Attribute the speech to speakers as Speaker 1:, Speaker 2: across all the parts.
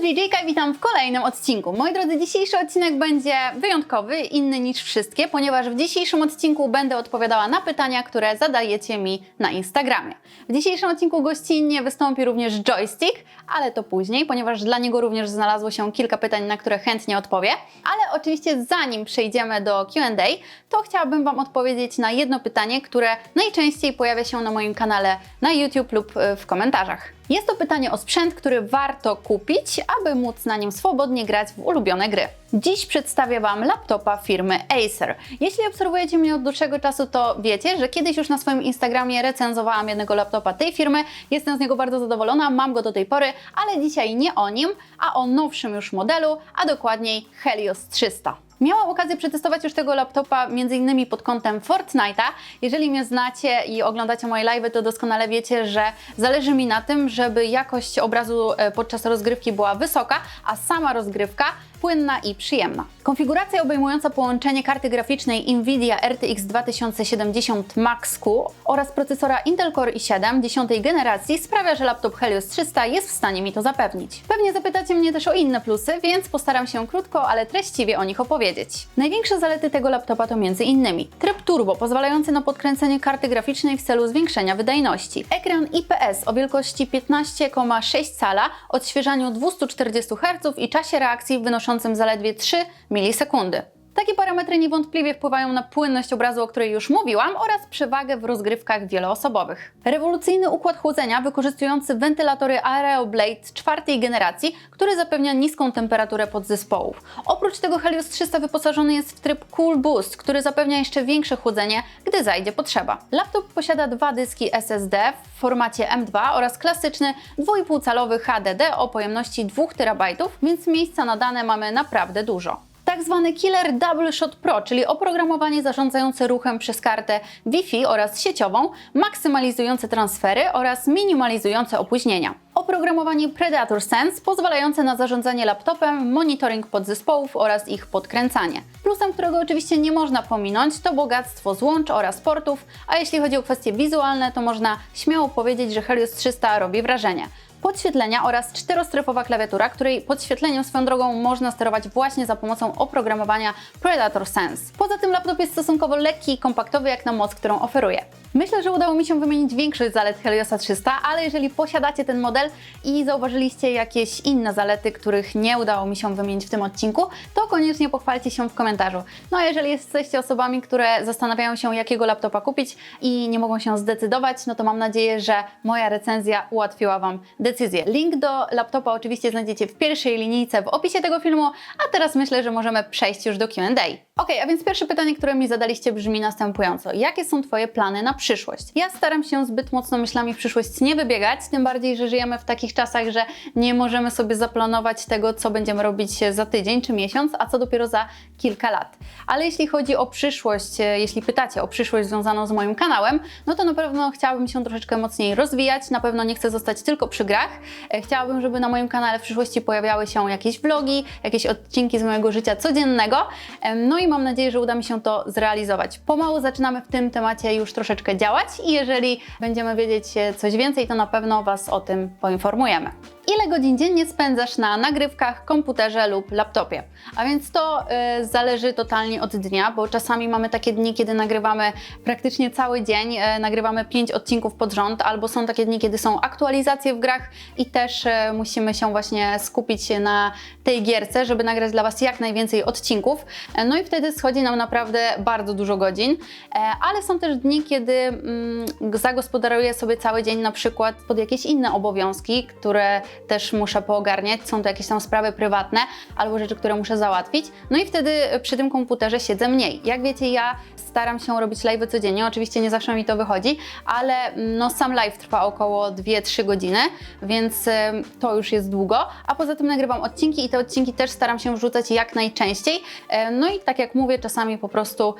Speaker 1: tu JJK i witam w kolejnym odcinku. Moi drodzy, dzisiejszy odcinek będzie wyjątkowy, inny niż wszystkie, ponieważ w dzisiejszym odcinku będę odpowiadała na pytania, które zadajecie mi na Instagramie. W dzisiejszym odcinku gościnnie wystąpi również Joystick, ale to później, ponieważ dla niego również znalazło się kilka pytań, na które chętnie odpowie. Ale oczywiście zanim przejdziemy do Q&A, to chciałabym Wam odpowiedzieć na jedno pytanie, które najczęściej pojawia się na moim kanale na YouTube lub y, w komentarzach. Jest to pytanie o sprzęt, który warto kupić, aby móc na nim swobodnie grać w ulubione gry. Dziś przedstawię Wam laptopa firmy Acer. Jeśli obserwujecie mnie od dłuższego czasu, to wiecie, że kiedyś już na swoim Instagramie recenzowałam jednego laptopa tej firmy. Jestem z niego bardzo zadowolona, mam go do tej pory, ale dzisiaj nie o nim, a o nowszym już modelu, a dokładniej Helios 300. Miałam okazję przetestować już tego laptopa m.in. pod kątem Fortnite'a. Jeżeli mnie znacie i oglądacie moje live'y, to doskonale wiecie, że zależy mi na tym, żeby jakość obrazu e, podczas rozgrywki była wysoka, a sama rozgrywka płynna i przyjemna. Konfiguracja obejmująca połączenie karty graficznej Nvidia RTX 2070 Max-Q oraz procesora Intel Core i7 10 generacji sprawia, że laptop Helios 300 jest w stanie mi to zapewnić. Pewnie zapytacie mnie też o inne plusy, więc postaram się krótko, ale treściwie o nich opowiedzieć. Największe zalety tego laptopa to m.in. tryb turbo pozwalający na podkręcenie karty graficznej w celu zwiększenia wydajności, ekran IPS o wielkości 15,6 cala, odświeżaniu 240 Hz i czasie reakcji wynoszącym zaledwie 3 milisekundy. Takie parametry niewątpliwie wpływają na płynność obrazu, o której już mówiłam, oraz przewagę w rozgrywkach wieloosobowych. Rewolucyjny układ chłodzenia wykorzystujący wentylatory Aeroblade czwartej generacji, który zapewnia niską temperaturę podzespołów. Oprócz tego Helios 300 wyposażony jest w tryb Cool Boost, który zapewnia jeszcze większe chłodzenie, gdy zajdzie potrzeba. Laptop posiada dwa dyski SSD w formacie M2 oraz klasyczny 2,5-calowy HDD o pojemności 2 TB, więc miejsca na dane mamy naprawdę dużo tak zwany Killer Double Shot Pro, czyli oprogramowanie zarządzające ruchem przez kartę Wi-Fi oraz sieciową, maksymalizujące transfery oraz minimalizujące opóźnienia. Oprogramowanie Predator Sense pozwalające na zarządzanie laptopem, monitoring podzespołów oraz ich podkręcanie. Plusem, którego oczywiście nie można pominąć, to bogactwo złącz oraz portów, a jeśli chodzi o kwestie wizualne, to można śmiało powiedzieć, że Helios 300 robi wrażenie podświetlenia oraz czterostrefowa klawiatura, której podświetleniem swoją drogą można sterować właśnie za pomocą oprogramowania Predator Sense. Poza tym laptop jest stosunkowo lekki i kompaktowy jak na moc, którą oferuje. Myślę, że udało mi się wymienić większość zalet Heliosa 300, ale jeżeli posiadacie ten model i zauważyliście jakieś inne zalety, których nie udało mi się wymienić w tym odcinku, to koniecznie pochwalcie się w komentarzu. No a jeżeli jesteście osobami, które zastanawiają się, jakiego laptopa kupić i nie mogą się zdecydować, no to mam nadzieję, że moja recenzja ułatwiła Wam decyzję. Link do laptopa oczywiście znajdziecie w pierwszej linijce w opisie tego filmu, a teraz myślę, że możemy przejść już do Q&A. Ok, a więc pierwsze pytanie, które mi zadaliście brzmi następująco. Jakie są Twoje plany na przyszłość? Ja staram się zbyt mocno myślami w przyszłość nie wybiegać, tym bardziej, że żyjemy w takich czasach, że nie możemy sobie zaplanować tego, co będziemy robić za tydzień czy miesiąc, a co dopiero za kilka lat. Ale jeśli chodzi o przyszłość, e, jeśli pytacie o przyszłość związaną z moim kanałem, no to na pewno chciałabym się troszeczkę mocniej rozwijać, na pewno nie chcę zostać tylko przy grach. E, chciałabym, żeby na moim kanale w przyszłości pojawiały się jakieś vlogi, jakieś odcinki z mojego życia codziennego. E, No i mam nadzieję, że uda mi się to zrealizować. Pomału zaczynamy w tym temacie już troszeczkę działać i jeżeli będziemy wiedzieć coś więcej, to na pewno Was o tym poinformujemy. Ile godzin dziennie spędzasz na nagrywkach, komputerze lub laptopie? A więc to y, zależy totalnie od dnia, bo czasami mamy takie dni, kiedy nagrywamy praktycznie cały dzień, y, nagrywamy 5 odcinków pod rząd, albo są takie dni, kiedy są aktualizacje w grach i też y, musimy się właśnie skupić na tej gierce, żeby nagrać dla Was jak najwięcej odcinków. E, No i wtedy schodzi nam naprawdę bardzo dużo godzin, e, ale są też dni, kiedy mm, zagospodaruję sobie cały dzień na przykład pod jakieś inne obowiązki, które też muszę poogarniać. Są to jakieś tam sprawy prywatne albo rzeczy, które muszę załatwić. No i wtedy przy tym komputerze siedzę mniej. Jak wiecie, ja staram się robić live codziennie. Oczywiście nie zawsze mi to wychodzi, ale mm, no, sam live trwa około 2-3 godziny, więc ym, to już jest długo. A poza tym nagrywam odcinki i te odcinki też staram się wrzucać jak najczęściej. Ym, No i tak jak mówię, czasami po prostu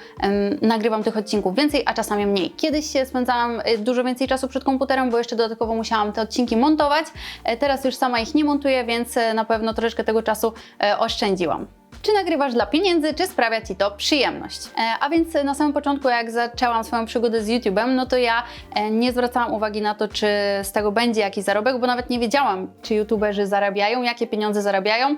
Speaker 1: nagrywam tych odcinków więcej, a czasami mniej. Kiedyś się spędzałam y, dużo więcej czasu przed komputerem, bo jeszcze dodatkowo musiałam te odcinki montować. E, Teraz już sama ich nie montuję, więc e, na pewno troszeczkę tego czasu e, oszczędziłam. Czy nagrywasz dla pieniędzy, czy sprawia Ci to przyjemność? E, a więc na samym początku, jak zaczęłam swoją przygodę z YouTube'em, no to ja nie zwracałam uwagi na to, czy z tego będzie jakiś zarobek, bo nawet nie wiedziałam, czy YouTuberzy zarabiają, jakie pieniądze zarabiają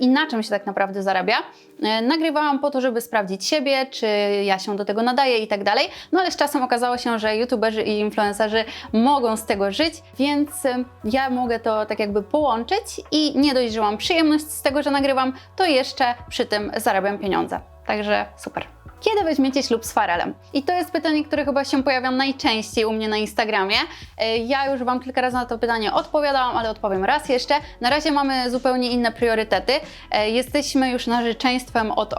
Speaker 1: i na czym się tak naprawdę zarabia. E, nagrywałam po to, żeby sprawdzić siebie, czy ja się do tego nadaję i tak dalej. No ale z czasem okazało się, że YouTuberzy i influencerzy mogą z tego żyć, więc e, ja mogę to tak jakby połączyć i nie dość, że mam przyjemność z tego, że nagrywam, to jeszcze przy tym zarabiam pieniądze. Także super. Kiedy weźmiecie ślub z Farelem? I to jest pytanie, które chyba się pojawia najczęściej u mnie na Instagramie. E, Ja już Wam kilka razy na to pytanie odpowiadałam, ale odpowiem raz jeszcze. Na razie mamy zupełnie inne priorytety. E, Jesteśmy już narzeczeństwem od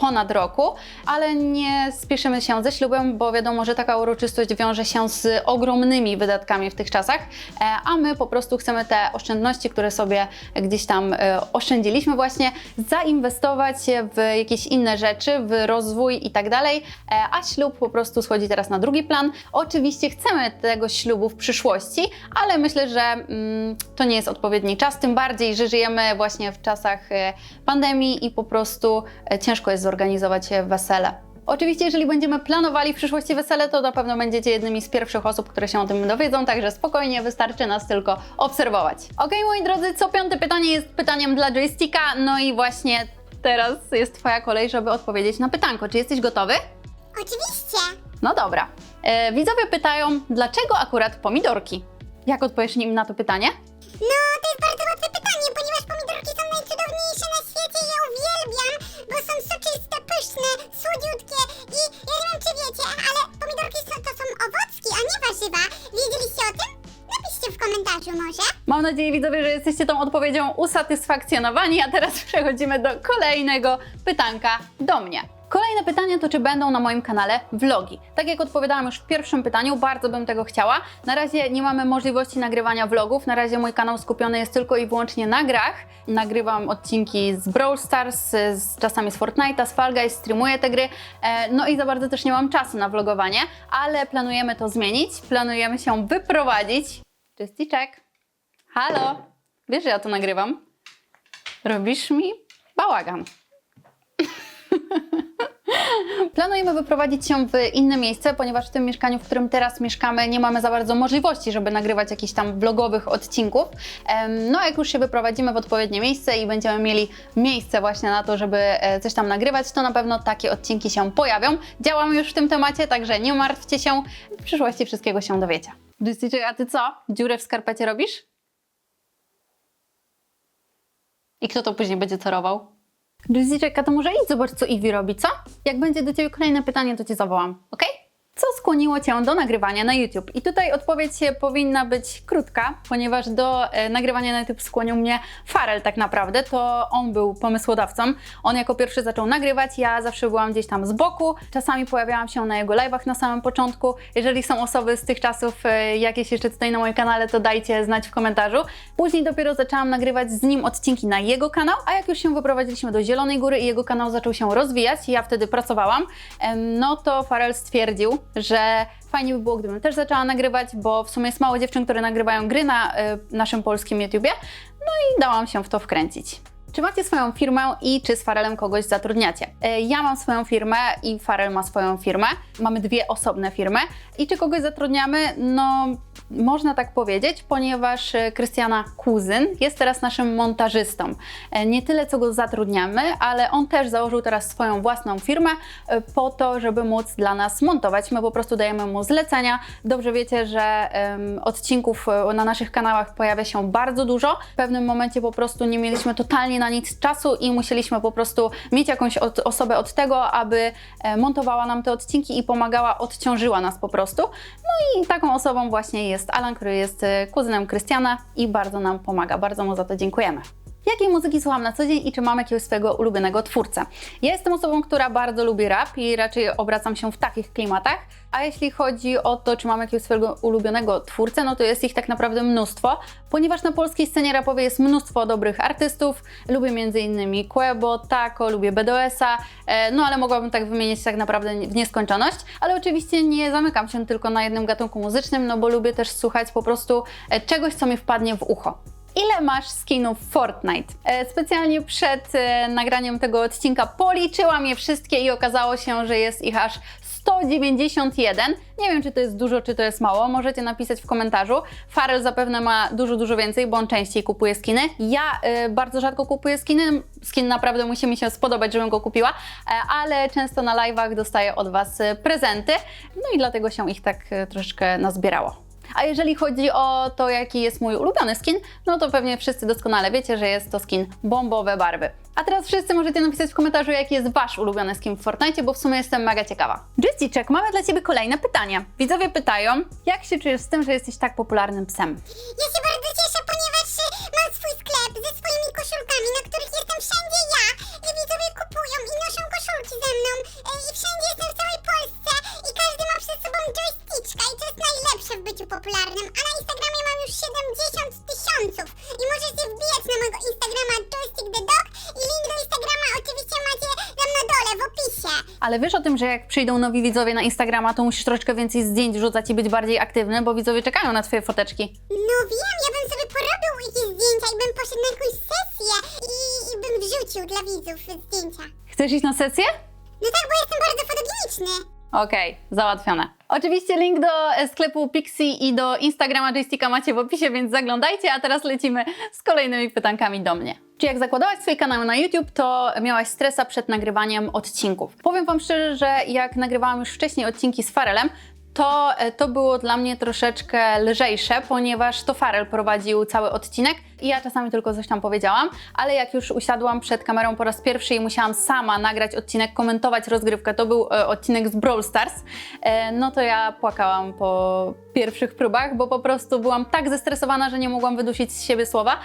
Speaker 1: ponad roku, ale nie spieszymy się ze ślubem, bo wiadomo, że taka uroczystość wiąże się z ogromnymi wydatkami w tych czasach, e, a my po prostu chcemy te oszczędności, które sobie gdzieś tam oszczędziliśmy właśnie, zainwestować w jakieś inne rzeczy, w rozwój i tak dalej, e, a ślub po prostu schodzi teraz na drugi plan. Oczywiście chcemy tego ślubu w przyszłości, ale myślę, że mm, to nie jest odpowiedni czas, tym bardziej, że żyjemy właśnie w czasach e, pandemii i po prostu e, ciężko jest zorganizować wesele. Oczywiście, jeżeli będziemy planowali w przyszłości wesele, to na pewno będziecie jednymi z pierwszych osób, które się o tym dowiedzą, także spokojnie, wystarczy nas tylko obserwować. Ok, moi drodzy, co piąte pytanie jest pytaniem dla joysticka, no i właśnie teraz jest Twoja kolej, żeby odpowiedzieć na pytanko. Czy jesteś gotowy?
Speaker 2: Oczywiście.
Speaker 1: No dobra. E, widzowie pytają, dlaczego akurat pomidorki? Jak odpowiesz im na to pytanie?
Speaker 2: No, to jest bardzo łatwe pytanie, ponieważ pomidorki są najcudowniejsze na świecie. Ja uwielbiam, bo są soczyste, pyszne, słodziutkie i ja nie wiem, czy wiecie, ale pomidorki są, to są owocki, a nie warzywa. Komentarzu może.
Speaker 1: Mam nadzieję, widzowie, że jesteście tą odpowiedzią usatysfakcjonowani, a teraz przechodzimy do kolejnego pytanka do mnie. Kolejne pytanie to, czy będą na moim kanale vlogi. Tak jak odpowiadałam już w pierwszym pytaniu, bardzo bym tego chciała. Na razie nie mamy możliwości nagrywania vlogów, na razie mój kanał skupiony jest tylko i wyłącznie na grach. Nagrywam odcinki z Brawl Stars, z, czasami z Fortnite'a, z Fall Guys, streamuję te gry, e, no i za bardzo też nie mam czasu na vlogowanie, ale planujemy to zmienić, planujemy się wyprowadzić. Czysticzek. Halo, wiesz, że ja to nagrywam? Robisz mi bałagan. Planujemy wyprowadzić się w inne miejsce, ponieważ w tym mieszkaniu, w którym teraz mieszkamy, nie mamy za bardzo możliwości, żeby nagrywać jakichś tam vlogowych odcinków. No, jak już się wyprowadzimy w odpowiednie miejsce i będziemy mieli miejsce właśnie na to, żeby e, coś tam nagrywać, to na pewno takie odcinki się pojawią. Działamy już w tym temacie, także nie martwcie się. W przyszłości wszystkiego się dowiecie. Dystyczek, a ty co? Dziurę w skarpecie robisz? I kto to później będzie cerował? Dystyczek, a to może idź zobacz, co Iwi robi, co? Jak będzie do Ciebie kolejne pytanie, to Cię zawołam, ok? Co skłoniło Cię do nagrywania na YouTube? I tutaj odpowiedź powinna być krótka, ponieważ do e, nagrywania na YouTube skłonił mnie Farel tak naprawdę. To on był pomysłodawcą. On jako pierwszy zaczął nagrywać, ja zawsze byłam gdzieś tam z boku. Czasami pojawiałam się na jego live'ach na samym początku. Jeżeli są osoby z tych czasów e, jakieś jeszcze tutaj na moim kanale, to dajcie znać w komentarzu. Później dopiero zaczęłam nagrywać z nim odcinki na jego kanał, a jak już się wyprowadziliśmy do Zielonej Góry i jego kanał zaczął się rozwijać, ja wtedy pracowałam, no to Farel stwierdził, że fajnie by było, gdybym też zaczęła nagrywać, bo w sumie jest mało dziewczyn, które nagrywają gry na y, naszym polskim YouTubie, no i dałam się w to wkręcić. Czy macie swoją firmę i czy z Farelem kogoś zatrudniacie? E, Ja mam swoją firmę i Farel ma swoją firmę. Mamy dwie osobne firmy. I czy kogoś zatrudniamy? No, można tak powiedzieć, ponieważ e, Krystiana kuzyn jest teraz naszym montażystą. E, Nie tyle, co go zatrudniamy, ale on też założył teraz swoją własną firmę e, po to, żeby móc dla nas montować. My po prostu dajemy mu zlecenia. Dobrze wiecie, że odcinków na naszych kanałach pojawia się bardzo dużo. W pewnym momencie po prostu nie mieliśmy totalnie na nic czasu i musieliśmy po prostu mieć jakąś od, osobę od tego, aby montowała nam te odcinki i pomagała, odciążyła nas po prostu. No i taką osobą właśnie jest Alan, który jest e, kuzynem Krystiana i bardzo nam pomaga. Bardzo mu za to dziękujemy. Jakiej muzyki słucham na co dzień i czy mam jakiegoś swojego ulubionego twórcę? Ja jestem osobą, która bardzo lubi rap i raczej obracam się w takich klimatach. A jeśli chodzi o to, czy mam jakiegoś swojego ulubionego twórcę, no to jest ich tak naprawdę mnóstwo, ponieważ na polskiej scenie rapowej jest mnóstwo dobrych artystów. Lubię m.in. Quebo, Taco, lubię BDS-a, e, no ale mogłabym tak wymienić tak naprawdę w nieskończoność. Ale oczywiście nie zamykam się tylko na jednym gatunku muzycznym, no bo lubię też słuchać po prostu e, czegoś, co mi wpadnie w ucho. Ile masz skinów Fortnite? E, specjalnie przed e, nagraniem tego odcinka policzyłam je wszystkie i okazało się, że jest ich aż 191. Nie wiem, czy to jest dużo, czy to jest mało. Możecie napisać w komentarzu. Farel zapewne ma dużo, dużo więcej, bo on częściej kupuje skiny. Ja e, bardzo rzadko kupuję skiny. Skin naprawdę musi mi się spodobać, żebym go kupiła, ale często na live'ach dostaję od Was prezenty. No i dlatego się ich tak troszeczkę nazbierało. A jeżeli chodzi o to, jaki jest mój ulubiony skin, no to pewnie wszyscy doskonale wiecie, że jest to skin bombowe barwy. A teraz wszyscy możecie napisać w komentarzu, jaki jest Wasz ulubiony skin w Fortnite, bo w sumie jestem mega ciekawa. Jessiczek, mamy dla Ciebie kolejne pytanie. Widzowie pytają, jak się czujesz z tym, że jesteś tak popularnym psem?
Speaker 2: Ja się bardzo cieszę, ponieważ e, mam swój sklep ze swoimi koszulkami, na których jestem wszędzie ja widzowie kupują i noszą koszulki ze mną e, i wszędzie jestem w całej każdy ma przed sobą joysticka i to jest najlepsze w byciu popularnym, a na Instagramie mam już 70 tysiąców i możecie wbijać na mojego Instagrama joystick the dog i link do Instagrama oczywiście macie tam na dole w opisie.
Speaker 1: Ale wiesz o tym, że jak przyjdą nowi widzowie na Instagrama, to musisz troszkę więcej zdjęć wrzucać i być bardziej aktywny, bo widzowie czekają na Twoje foteczki.
Speaker 2: No wiem, ja bym sobie porobił jakieś zdjęcia i bym poszedł na jakąś sesję i, i bym wrzucił dla widzów zdjęcia.
Speaker 1: Chcesz iść na sesję?
Speaker 2: No tak, bo jestem bardzo fotogeniczny.
Speaker 1: Okej, załatwione. Oczywiście link do e, sklepu Pixie i do Instagrama Joysticka macie w opisie, więc zaglądajcie, a teraz lecimy z kolejnymi pytankami do mnie. Czy jak zakładałaś swój kanał na YouTube, to miałaś stresa przed nagrywaniem odcinków? Powiem Wam szczerze, że jak nagrywałam już wcześniej odcinki z Farelem, to, e, to było dla mnie troszeczkę lżejsze, ponieważ to Farel prowadził cały odcinek i ja czasami tylko coś tam powiedziałam, ale jak już usiadłam przed kamerą po raz pierwszy i musiałam sama nagrać odcinek, komentować rozgrywkę, to był e, odcinek z Brawl Stars, e, no to ja płakałam po pierwszych próbach, bo po prostu byłam tak zestresowana, że nie mogłam wydusić z siebie słowa.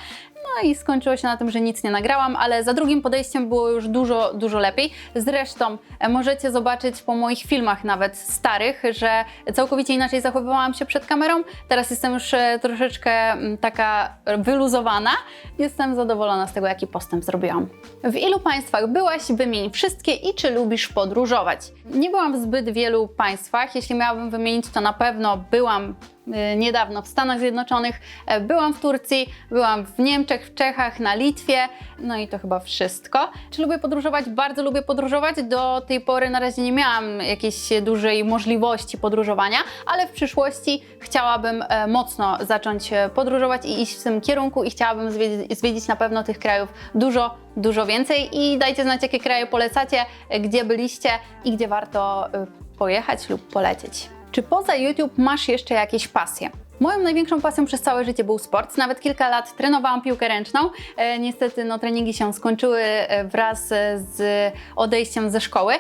Speaker 1: No i skończyło się na tym, że nic nie nagrałam, ale za drugim podejściem było już dużo, dużo lepiej. Zresztą e, możecie zobaczyć po moich filmach nawet starych, że całkowicie inaczej zachowywałam się przed kamerą. Teraz jestem już e, troszeczkę mm, taka wyluzowana. Jestem zadowolona z tego, jaki postęp zrobiłam. W ilu państwach byłaś? Wymień wszystkie i czy lubisz podróżować? Nie byłam w zbyt wielu państwach. Jeśli miałabym wymienić, to na pewno byłam y, niedawno w Stanach Zjednoczonych, e, byłam w Turcji, byłam w Niemczech, w Czechach, na Litwie, no i to chyba wszystko. Czy lubię podróżować? Bardzo lubię podróżować. Do tej pory na razie nie miałam jakiejś dużej możliwości podróżowania, ale w przyszłości chciałabym e, mocno zacząć e, podróżować i iść w tym kierunku i chciałabym zwiedzić, zwiedzić na pewno tych krajów dużo, dużo więcej i dajcie znać, jakie kraje polecacie, gdzie byliście i gdzie warto pojechać lub polecieć. Czy poza YouTube masz jeszcze jakieś pasje? Moją największą pasją przez całe życie był sport. Nawet kilka lat trenowałam piłkę ręczną. E, niestety no, treningi się skończyły e, wraz e, z odejściem ze szkoły,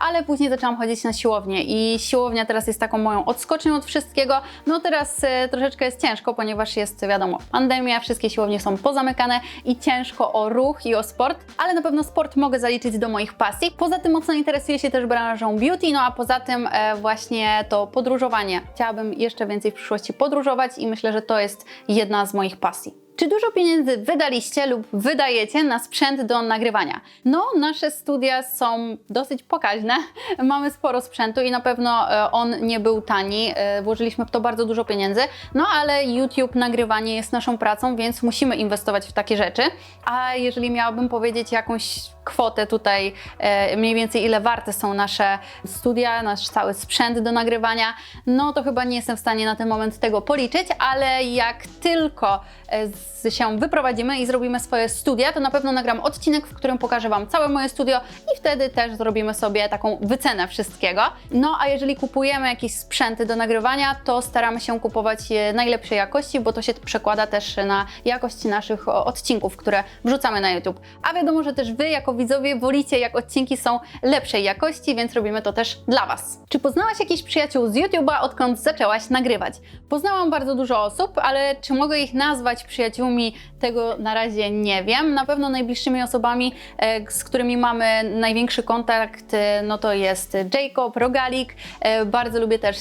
Speaker 1: ale później zaczęłam chodzić na siłownię i siłownia teraz jest taką moją odskocznią od wszystkiego. No teraz troszeczkę jest ciężko, ponieważ jest wiadomo pandemia, wszystkie siłownie są pozamykane i ciężko o ruch i o sport, ale na pewno sport mogę zaliczyć do moich pasji. Poza tym mocno interesuję się też branżą beauty, no a poza tym właśnie to podróżowanie. Chciałabym jeszcze więcej w przyszłości podróżować i myślę, że to jest jedna z moich pasji. Czy dużo pieniędzy wydaliście lub wydajecie na sprzęt do nagrywania? No, nasze studia są dosyć pokaźne. Mamy sporo sprzętu i na pewno e, on nie był tani. E, Włożyliśmy w to bardzo dużo pieniędzy, no ale YouTube nagrywanie jest naszą pracą, więc musimy inwestować w takie rzeczy. A jeżeli miałabym powiedzieć jakąś kwotę tutaj, e, mniej więcej ile warte są nasze studia, nasz cały sprzęt do nagrywania, no to chyba nie jestem w stanie na ten moment tego policzyć, ale jak tylko e, z- się wyprowadzimy i zrobimy swoje studia, to na pewno nagram odcinek, w którym pokażę Wam całe moje studio i wtedy też zrobimy sobie taką wycenę wszystkiego. No a jeżeli kupujemy jakieś sprzęty do nagrywania, to staramy się kupować najlepszej jakości, bo to się przekłada też na jakość naszych odcinków, które wrzucamy na YouTube. A wiadomo, że też Wy jako widzowie wolicie, jak odcinki są lepszej jakości, więc robimy to też dla Was. Czy poznałaś jakichś przyjaciół z YouTube'a, odkąd zaczęłaś nagrywać? Poznałam bardzo dużo osób, ale czy mogę ich nazwać przyjaciółmi, tego na razie nie wiem. Na pewno najbliższymi osobami, e, z którymi mamy największy kontakt, e, no to jest Jacob, Rogalik. E, Bardzo lubię też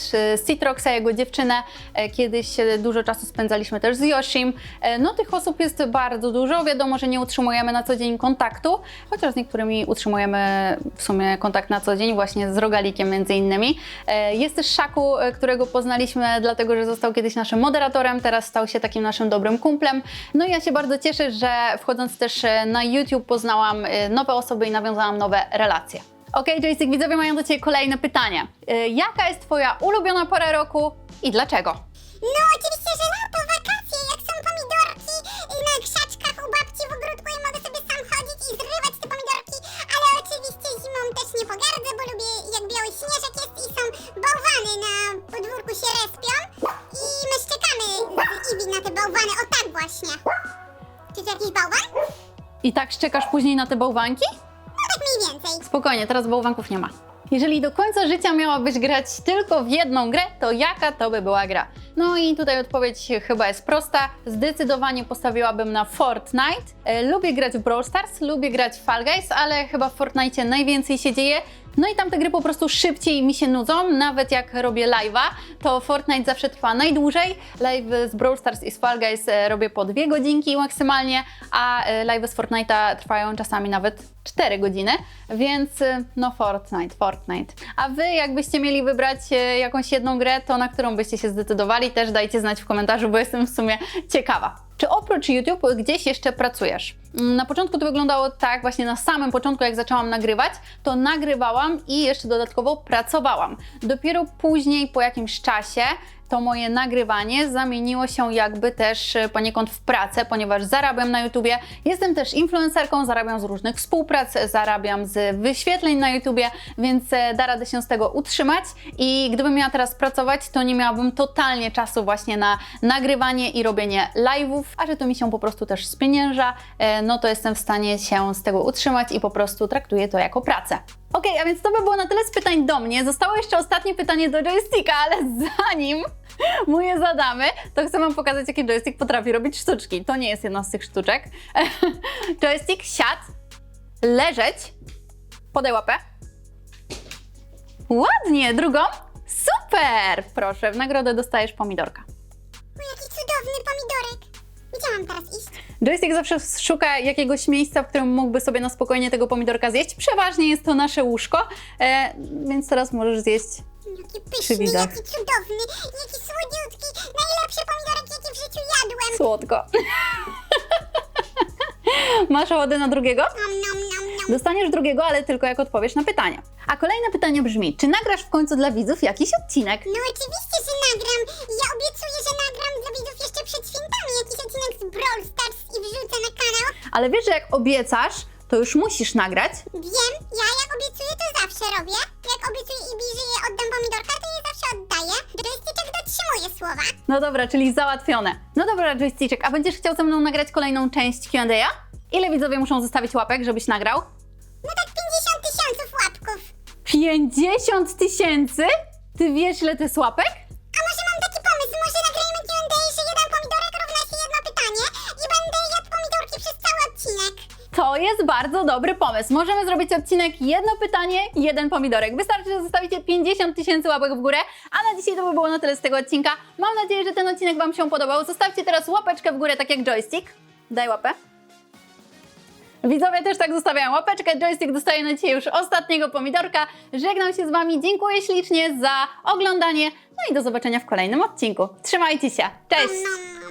Speaker 1: Citroxa, jego dziewczynę. Kiedyś dużo czasu spędzaliśmy też z Yoshim. No tych osób jest bardzo dużo. Wiadomo, że nie utrzymujemy na co dzień kontaktu, chociaż z niektórymi utrzymujemy w sumie kontakt na co dzień, właśnie z Rogalikiem między innymi. Jest też Szaku, którego poznaliśmy dlatego, że został kiedyś naszym moderatorem, teraz stał się takim naszym dobrym kumplem. No i ja się bardzo cieszę, że wchodząc też e, na YouTube poznałam e, nowe osoby i nawiązałam nowe relacje. Okej, Joystick, widzowie mają do Ciebie kolejne pytanie. E, Jaka jest Twoja ulubiona pora roku i dlaczego?
Speaker 2: No oczywiście, że lato, I tak
Speaker 1: szczekasz później na te bałwanki?
Speaker 2: Tak mniej więcej.
Speaker 1: Spokojnie, teraz bałwanków nie ma. Jeżeli do końca życia miałabyś grać tylko w jedną grę, to jaka to by była gra? No i tutaj odpowiedź chyba jest prosta. Zdecydowanie postawiłabym na Fortnite. E, lubię grać w Brawl Stars, lubię grać w Fall Guys, ale chyba w Fortnite najwięcej się dzieje. No i tam te gry po prostu szybciej mi się nudzą, nawet jak robię live'a, to Fortnite zawsze trwa najdłużej. Live z Brawl Stars i z Fall Guys e, robię po dwie godzinki maksymalnie, a e, live z Fortnite'a trwają czasami nawet 4 godziny, więc e, no Fortnite, Fortnite. A wy jakbyście mieli wybrać jakąś jedną grę, to na którą byście się zdecydowali, też dajcie znać w komentarzu, bo jestem w sumie ciekawa. Czy oprócz YouTube gdzieś jeszcze pracujesz? Na początku to wyglądało tak, właśnie na samym początku, jak zaczęłam nagrywać, to nagrywałam i jeszcze dodatkowo pracowałam. Dopiero później, po jakimś czasie, to moje nagrywanie zamieniło się jakby też e, poniekąd w pracę, ponieważ zarabiam na YouTubie. Jestem też influencerką, zarabiam z różnych współprac, zarabiam z wyświetleń na YouTubie, więc e, da radę się z tego utrzymać. I gdybym miała teraz pracować, to nie miałabym totalnie czasu właśnie na nagrywanie i robienie live'ów, a że to mi się po prostu też spienięża, e, no to jestem w stanie się z tego utrzymać i po prostu traktuję to jako pracę. Okej, a więc to by było na tyle z pytań do mnie. Zostało jeszcze ostatnie pytanie do joysticka, ale zanim mu je zadamy, to chcę Wam pokazać, jaki joystick potrafi robić sztuczki. To nie jest jedna z tych sztuczek. joystick siad, leżeć, podaj łapę. Ładnie, drugą. Super! Proszę, w nagrodę dostajesz pomidorka.
Speaker 2: O, jaki cudowny pomidorek. Gdzie mam teraz iść?
Speaker 1: Joystick zawsze szuka jakiegoś miejsca, w którym mógłby sobie na spokojnie tego pomidorka zjeść. Przeważnie jest to nasze łóżko, e, więc teraz możesz zjeść
Speaker 2: Jaki pyszny, jaki cudowny, jaki słodziutki, najlepszy pomidorek, jaki w życiu jadłem.
Speaker 1: słodko. Masz ochotę na drugiego?
Speaker 2: Nom, nom, nom, nom.
Speaker 1: Dostaniesz drugiego, ale tylko jak odpowiesz na pytanie. A kolejne pytanie brzmi, czy nagrasz w końcu dla widzów jakiś odcinek?
Speaker 2: No oczywiście, że nagram. Ja obiecuję, że nagram dla widzów przed świętami jakiś odcinek z Brawl Stars i wrzucę na kanał.
Speaker 1: Ale wiesz, że jak obiecasz, to już musisz nagrać.
Speaker 2: Wiem, ja jak obiecuję, to zawsze robię. Jak obiecuję Ibi, że je oddam pomidorka, to je zawsze oddaję. Joystick dotrzymuje słowa.
Speaker 1: No dobra, czyli załatwione. No dobra, Joystick, a będziesz chciał ze mną nagrać kolejną część Q&A? Ile widzowie muszą zostawić łapek, żebyś nagrał?
Speaker 2: No tak 50 tysięcy łapków.
Speaker 1: 50 tysięcy? Ty wiesz, ile to jest łapek? Jest bardzo dobry pomysł. Możemy zrobić odcinek jedno pytanie, jeden pomidorek. Wystarczy, że zostawicie 50 tysięcy łapek w górę. A na dzisiaj to by było na tyle z tego odcinka. Mam nadzieję, że ten odcinek Wam się podobał. Zostawcie teraz łapeczkę w górę, tak jak joystick. Daj łapę. Widzowie też tak zostawiają łapeczkę. Joystick dostaje na dzisiaj już ostatniego pomidorka. Żegnam się z Wami. Dziękuję ślicznie za oglądanie. No i do zobaczenia w kolejnym odcinku. Trzymajcie się. Cześć!